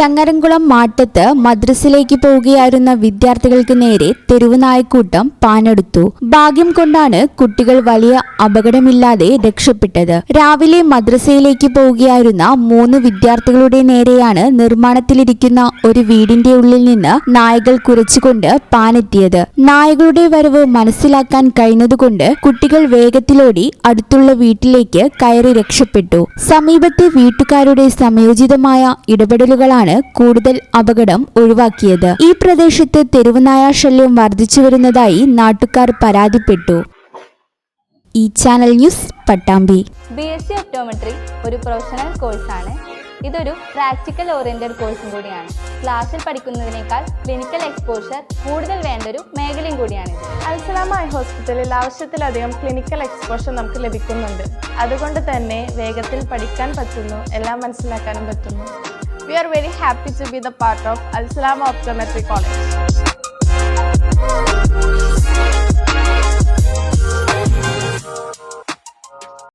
ചങ്ങരംകുളം മാട്ടത്ത് മദ്രസിലേക്ക് പോവുകയായിരുന്ന വിദ്യാർത്ഥികൾക്ക് നേരെ തെരുവ് നായക്കൂട്ടം പാനെടുത്തു ഭാഗ്യം കൊണ്ടാണ് കുട്ടികൾ വലിയ അപകടമില്ലാതെ രക്ഷപ്പെട്ടത്. രാവിലെ മദ്രസയിലേക്ക് പോവുകയായിരുന്ന മൂന്ന് വിദ്യാർത്ഥികളുടെ നേരെയാണ് നിർമ്മാണത്തിലിരിക്കുന്ന ഒരു വീടിന്റെ ഉള്ളിൽ നിന്ന് നായകൾ കുരച്ചുകൊണ്ട് പാനെത്തിയത് നായകളുടെ വരവ് മനസ്സിലാക്കാൻ കഴിഞ്ഞതുകൊണ്ട് കുട്ടികൾ വേഗത്തിലോടി അടുത്തുള്ള വീട്ടിലേക്ക് കയറി രക്ഷപ്പെട്ടു. സമീപത്തെ വീട്ടുകാരുടെ സമയോചിതമായ ഇടപെടലുകളാണ് കൂടുതൽ അപകടം ഒഴിവാക്കിയത്. ഈ പ്രദേശത്ത് തെരുവുനായ ശല്യം വർദ്ധിച്ചു വരുന്നതായി നാട്ടുകാർ പരാതിപ്പെട്ടു. ഈ channel news Pattambi. B S C optometry ഒരു പ്രൊഫഷണൽ കോഴ്സാണ് ഇതൊരു പ്രാക്ടിക്കൽ ഓറിയന്റഡ് കോഴ്സും കൂടിയാണ്. ക്ലാസ്സിൽ പഠിക്കുന്നതിനേക്കാൾ ക്ലിനിക്കൽ എക്സ്പോഷർ കൂടുതൽ വേണ്ടൊരു മേഖലയും കൂടിയാണ് അൽസലാമ ഐ ഹോസ്പിറ്റലിൽ ആവശ്യത്തിലധികം ക്ലിനിക്കൽ എക്സ്പോഷർ നമുക്ക് ലഭിക്കുന്നുണ്ട്. അതുകൊണ്ട് തന്നെ വേഗത്തിൽ പഠിക്കാൻ പറ്റുന്നു എല്ലാം മനസ്സിലാക്കാനും പറ്റുന്നു. We are very happy to be the part of Al Salama Optometry College.